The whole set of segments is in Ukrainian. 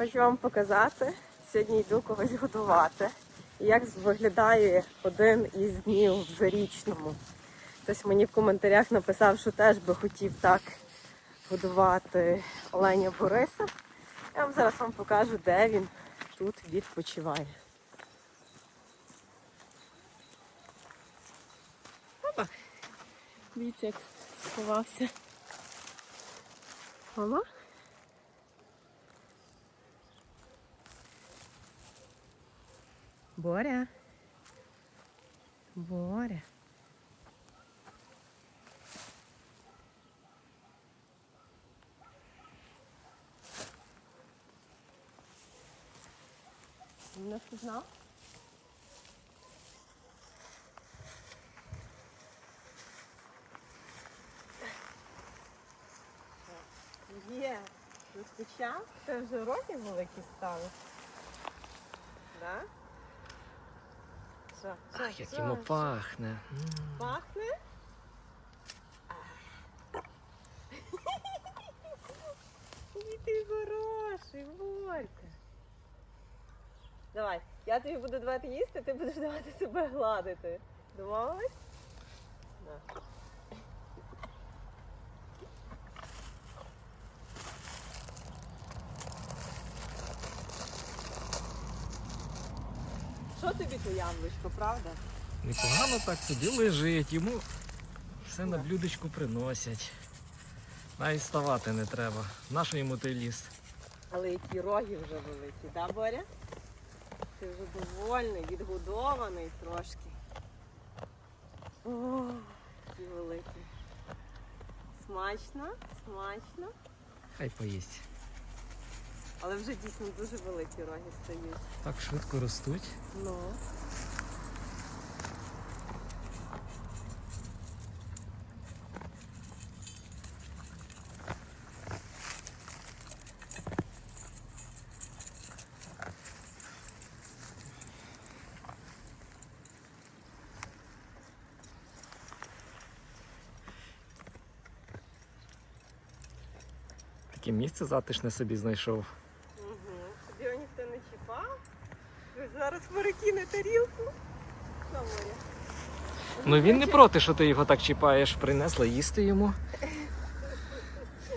Хочу вам показати. Сьогодні йду когось годувати. Як виглядає один із днів в зарічному. Хтось мені в коментарях написав, що теж би хотів так годувати Оленя Бориса. Я вам зараз вам покажу, де він тут відпочиває. Опа! Дивіться, як сховався. Мама? Боря. Боря. Не впізнав? Є, розпочав? Це вже роки великі стали. Да? Що? Ах, як йому пахне. Пахне? Який ти хороший, Борька. Давай, я тобі буду давати їсти, ти будеш давати себе гладити. Домовились? Да. Що тобі то яблучко, правда? Непогано так собі лежить, йому все на блюдечку приносять. Навіть ставати не треба. Нащо йому той ліс? Але які роги вже великі, да, Боря? Ти вже довольний, відгодований трошки. О, які великі. Смачно, смачно. Хай поїсть. Але вже дійсно дуже великі роги стають. Так швидко ростуть. Ну. Таке місце затишне собі знайшов. Угу. Тобі його ніхто не чіпав? Ви зараз перекине тарілку. на моря. Ну він не проти, що ти його так чіпаєш, принесла їсти йому.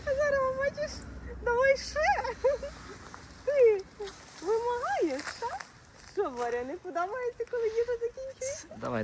А зараз бачиш, давай ще. Ти вимагаєш, так? Що, Боря, не подобається, коли їжа закінчується? Давай, давай.